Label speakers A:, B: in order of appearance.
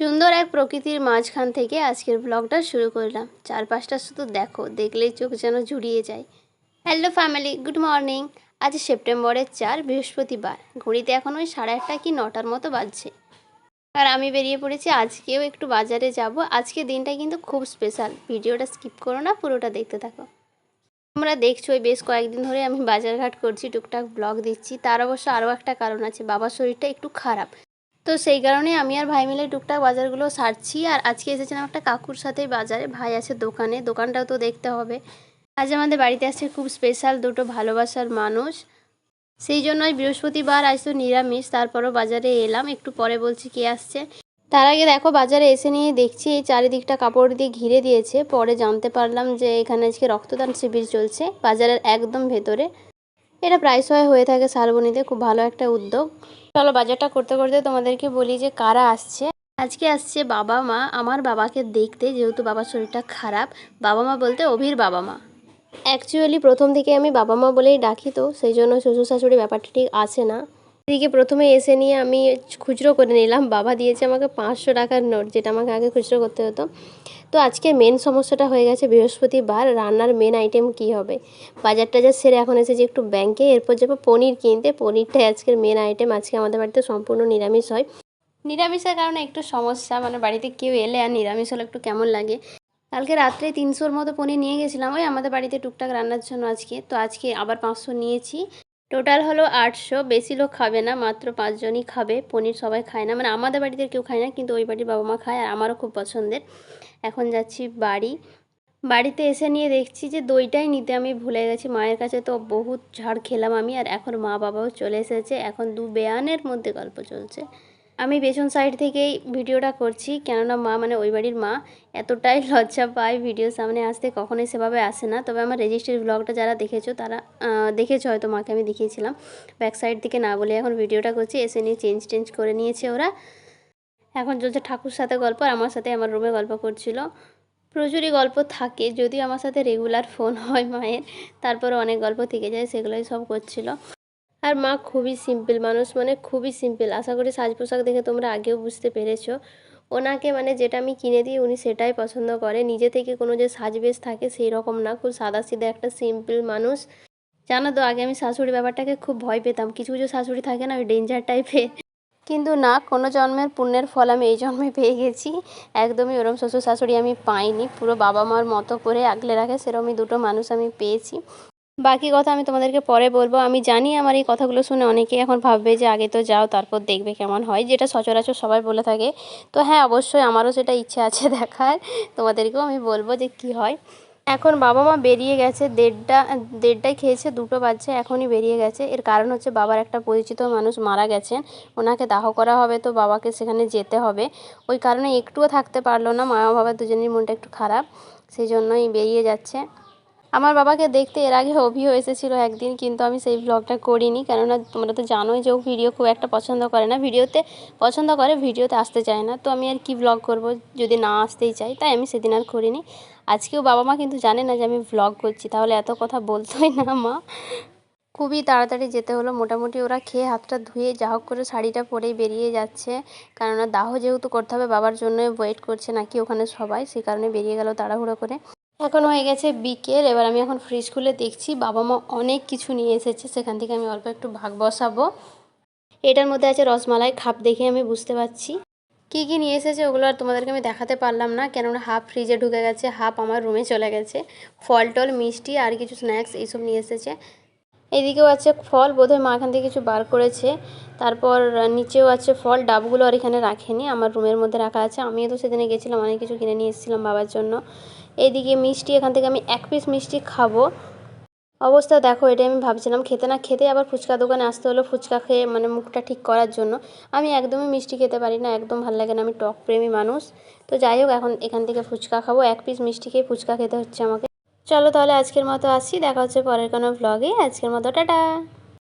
A: সুন্দর এক প্রকৃতির মাঝখান থেকে আজকের ব্লগটা শুরু করলাম। চারপাশটা শুধু দেখো, দেখলেই চোখ যেন জুড়িয়ে যায়। হ্যালো ফ্যামিলি গুড মর্নিং আজ সেপ্টেম্বরের চার, বৃহস্পতিবার। ঘড়িতে এখন ওই সাড়ে আটটা কি নটার মতো বাজছে। আর আমি বেরিয়ে পড়েছি, আজকেও একটু বাজারে যাব। আজকে দিনটা কিন্তু খুব স্পেশাল ভিডিওটা স্কিপ করো না, পুরোটা দেখতে থাকো। তোমরা দেখছ বেশ কয়েকদিন ধরে আমি বাজারঘাট করছি, টুকটাক ব্লগ দিচ্ছি। তার অবশ্য আরও একটা কারণ আছে, বাবার শরীরটা একটু খারাপ। তো সেই কারণে আমি আর ভাই মিলে টুকটাক বাজারগুলো সারছি। আর আজকে এসেছিলাম একটা কাকুর সাথেই বাজারে। ভাই আছে দোকানে। দোকানটাও তো দেখতে হবে। আজ আমাদের বাড়িতে আসছে খুব স্পেশাল দুটো ভালোবাসার মানুষ। সেই জন্যই বৃহস্পতিবার, আজ তো নিরামিষ। তারপরও বাজারে এলাম। একটু পরে বলছি কে আসছে। তার আগে দেখো, বাজারে এসে নিয়ে দেখছি এই চারিদিকটা কাপড় দিয়ে ঘিরে দিয়েছে। পরে জানতে পারলাম যে এখানে আজকে রক্তদান শিবির চলছে বাজারের একদম ভেতরে। এটা প্রায়শই হয়ে থাকে শালবনিতে। খুব ভালো একটা উদ্যোগ। চলো বাজারটা করতে করতে তোমাদেরকে বলি যে কারা আসছে। আজকে আসছে বাবা মা। আমার বাবাকে দেখতে যেহেতু বাবার শরীরটা খারাপ, বাবা মা বলতে অভির বাবা মা। অ্যাকচুয়ালি প্রথম থেকে আমি বাবা মা বলেই ডাকি তো, সেই জন্য শ্বশুর শাশুড়ি ব্যাপারটা ঠিক আসে না। এদিকে প্রথমে এসে নিয়ে আমি খুচরো করে নিলাম। বাবা দিয়েছে আমাকে পাঁচশো টাকার নোট, যেটা আমাকে আগে খুচরো করতে হতো। তো আজকে মেন সমস্যাটা হয়ে গেছে বৃহস্পতিবার, রান্নার মেন আইটেম কি হবে? বাজার টাজার সেরে এখন এসেছি একটু ব্যাংকে এরপর যাব পনির কিনতে। পনিরটাই আজকের মেন আইটেম আজকে আমাদের বাড়িতে সম্পূর্ণ নিরামিষ হয়। নিরামিষের কারণে একটু সমস্যা মানে বাড়িতে কেউ এলে আর নিরামিষ হলে একটু কেমন লাগে? কালকে রাত্রে তিনশোর মতো পনির নিয়ে গেছিলাম ওই আমাদের বাড়িতে টুকটাক রান্নার জন্য আজকে, তো আজকে আবার পাঁচশো নিয়েছি। টোটাল হলো আটশো, বেশি লোক খাবে না, মাত্র পাঁচজনই খাবে, পনির সবাই খায় না। মানে আমাদের বাড়িতে কেউ খায় না, কিন্তু ওই বাড়ির বাবা মা খায়, আর আমারও খুব পছন্দের। এখন যাচ্ছি বাড়ি। বাড়িতে এসে নিয়ে দেখছি যে দইটাই নিতে আমি ভুলে গেছি। মায়ের কাছে তো বহুত ঝাড় খেলাম আমি, আর এখন মা বাবাও চলে এসেছে। এখন দু বেয়ানের মধ্যে গল্প চলছে। আমি পেছন সাইড থেকেই ভিডিওটা করছি, কেননা মা মানে ওই বাড়ির মা এতটাই লজ্জা পায় ভিডিও সামনে আসতে, কখনোই সেভাবে আসে না। তবে আমার রেজিস্ট্রি ব্লগটা যারা দেখেছ, তারা দেখেছ হয়তো মাকে আমি দেখিয়েছিলাম। ব্যাক সাইড থেকে না বলে এখন ভিডিওটা করছি, এসে নিয়ে চেঞ্জ টেঞ্জ করে নিয়েছে ওরা। এখন চলছে ঠাকুর সাথে গল্প, আর আমার সাথে আমার রুমে গল্প করছিল। প্রচুরই গল্প থাকে, যদিও আমার সাথে রেগুলার ফোন হয় মায়ের তারপরে অনেক গল্প থেকে যায়, সেগুলোই সব করছিল। আর মা খুবই সিম্পল মানুষ মানে খুবই সিম্পল। আশা করি সাজ পোশাক দেখে তোমরা আগেও বুঝতে পেরেছ। ওনাকে মানে যেটা আমি কিনে দিই, উনি সেটাই পছন্দ করে। নিজে থেকে কোনো যে সাজবেশ থাকে সেই রকম না, খুব সাদা সিধা একটা সিম্পল মানুষ। জানো তো, আগে আমি শাশুড়ি ব্যাপারটাকে খুব ভয় পেতাম। কিছু কিছু শাশুড়ি থাকে না, ওই ডেঞ্জার টাইপের কিন্তু না, কোনো জন্মের পুণ্যের ফল আমি এই জন্মে পেয়ে গেছি। একদমই ওরম শ্বশুর শাশুড়ি আমি পাইনি। পুরো বাবা মার মতো করে আগলে রাখে সেরকমই দুটো মানুষ আমি পেয়েছি। বাকি কথা আমি তোমাদেরকে পরে বলব। আমি জানি আমার এই কথাগুলো শুনে অনেকে এখন ভাববে যে, আগে তো যাও, তারপর দেখবে কেমন হয়। যেটা সচরাচর সবাই বলে থাকে। তো হ্যাঁ অবশ্যই আমারও সেটা ইচ্ছে আছে দেখার। তোমাদেরকেও আমি বলব যে, কি হয়। এখন বাবা মা বেরিয়ে গেছে, দেড়টা, দেড়টায় খেয়েছে, দুটো বাজছে, এখনই বেরিয়ে গেছে। এর কারণ হচ্ছে বাবার একটা পরিচিত মানুষ মারা গেছেন। ওনাকে দাহ করা হবে, তো বাবাকে সেখানে যেতে হবে। ওই কারণে একটুও থাকতে পারল না। মা বাবা দুজনের মনটা একটু খারাপ, সেই জন্যই বেরিয়ে যাচ্ছে। আমার বাবাকে দেখতে এর আগে অভিও এসেছিল একদিন, কিন্তু আমি সেই ব্লগটা করিনি। কেননা তোমরা তো জানোই যে ও ভিডিও খুব একটা পছন্দ করে না। ভিডিওতে পছন্দ করে ভিডিওতে আসতে চায় না। তো আমি আর কি ব্লগ করব যদি না আসতেই চাই তাই আমি সেদিন আর করিনি। আজকেও বাবা মা কিন্তু জানে না যে আমি ব্লগ করছি। তাহলে এত কথা বলতোই না মা। খুবই তাড়াতাড়ি যেতে হলো। মোটামুটি ওরা খেয়ে হাতটা ধুয়ে যা হোক করে শাড়িটা পরেই বেরিয়ে যাচ্ছে। কেননা দাহ যেহেতু করতে হবে, বাবার জন্য ওয়েট করছে নাকি ওখানে সবাই। সেই কারণে বেরিয়ে গেল তাড়াহুড়ো করে। এখন হয়ে গেছে বিকেল, এবার আমি এখন ফ্রিজ খুলে দেখছি। বাবা মা অনেক কিছু নিয়ে এসেছে, সেখান থেকে আমি অল্প একটু ভাগ বসাবো। এটার মধ্যে আছে রসমালাই, খাপ দেখে আমি বুঝতে পারছি। কী কী নিয়ে এসেছে ওগুলো আর তোমাদেরকে আমি দেখাতে পারলাম না, কেননা হাফ ফ্রিজে ঢুকে গেছে, হাফ আমার রুমে চলে গেছে। ফল টল, মিষ্টি আর কিছু স্ন্যাক্স এইসব নিয়ে এসেছে। এদিকেও আছে ফল, বোধহয় মা এখান থেকে কিছু বার করেছে। তারপর নিচেও আছে ফল, ডাবগুলো আর এখানে রাখেনি, আমার রুমের মধ্যে রাখা আছে। আমিও তো সেদিনে গেছিলাম, অনেক কিছু কিনে নিয়ে এসেছিলাম বাবার জন্য। এদিকে মিষ্টি, এখান থেকে আমি এক পিস মিষ্টি খাব। অবস্থা দেখো এটা আমি ভাবছিলাম, খেতে না খেতে আবার ফুচকা দোকানে আসতে হলো ফুচকা খেয়ে মানে মুখটা ঠিক করার জন্য। আমি একদমই মিষ্টি খেতে পারি না, একদম ভালো লাগে না, আমি টক প্রেমী মানুষ। তো যাই হোক, এখন এখান থেকে ফুচকা খাব, এক পিস মিষ্টি খেয়ে ফুচকা খেতে হচ্ছে আমাকে। চলো তাহলে আজকের মতো আসি, দেখা হচ্ছে পরের কোনো ব্লগে আজকের মতো টাটা!